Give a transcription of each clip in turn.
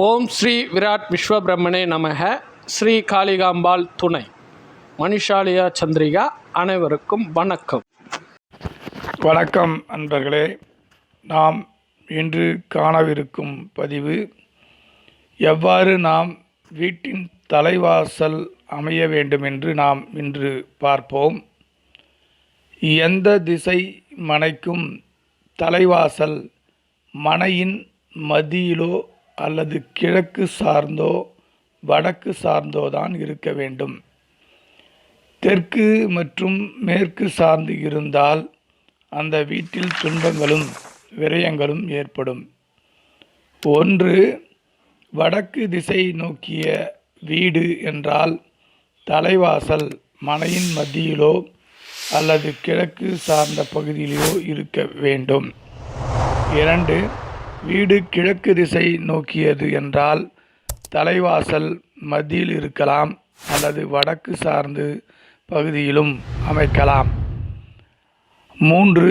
ஓம் ஸ்ரீ விராட் விஸ்வபிரம்மனே நமக. ஸ்ரீ காளிகாம்பாள் துணை. மணிஷாலியா சந்திரிகா அனைவருக்கும் வணக்கம். வணக்கம் அன்பர்களே நாம் இன்று காணவிருக்கும் பதிவு எவ்வாறு நாம் வீட்டின் தலைவாசல் அமைய வேண்டும் என்று நாம் இன்று பார்ப்போம். எந்த திசை மனைக்கும் தலைவாசல் மனையின் மதியிலோ அல்லது கிழக்கு சார்ந்தோ வடக்கு சார்ந்தோ தான் இருக்க வேண்டும். தெற்கு மற்றும் மேற்கு சார்ந்து இருந்தால் அந்த வீட்டில் துன்பங்களும் விரயங்களும் ஏற்படும். ஒன்று வடக்கு திசை நோக்கிய வீடு என்றால் தலைவாசல் மனையின் மத்தியிலோ அல்லது கிழக்கு சார்ந்த பகுதியிலோ இருக்க வேண்டும். இரண்டு வீடு கிழக்கு திசை நோக்கியது என்றால் தலைவாசல் மத்தியில் இருக்கலாம் அல்லது வடக்கு சார்ந்து பகுதியிலும் அமைக்கலாம். மூன்று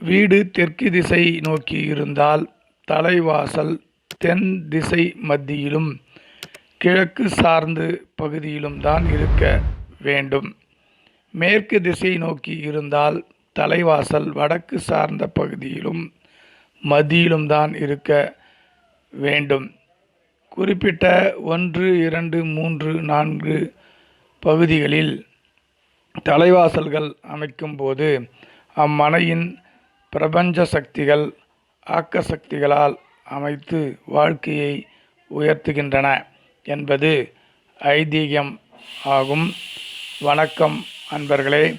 வீடு தெற்கு திசை நோக்கி இருந்தால் தலைவாசல் தென் திசை மத்தியிலும் கிழக்கு சார்ந்து பகுதியிலும் தான் இருக்க வேண்டும். மேற்கு திசை நோக்கி இருந்தால் தலைவாசல் வடக்கு சார்ந்த பகுதியிலும் மத்தியிலும் தான் இருக்க வேண்டும். குறிப்பிட்ட ஒன்று இரண்டு மூன்று நான்கு பகுதிகளில் தலைவாசல்கள் அமைக்கும்போது அம்மனையின் பிரபஞ்ச சக்திகள் ஆக்க சக்திகளால் அமைத்து வாழ்க்கையை உயர்த்துகின்றன என்பது ஐதீகம் ஆகும். வணக்கம் அன்பர்களே.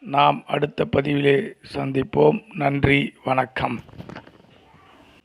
நாம் அடுத்த பதிவிலே சந்திப்போம். நன்றி வணக்கம்.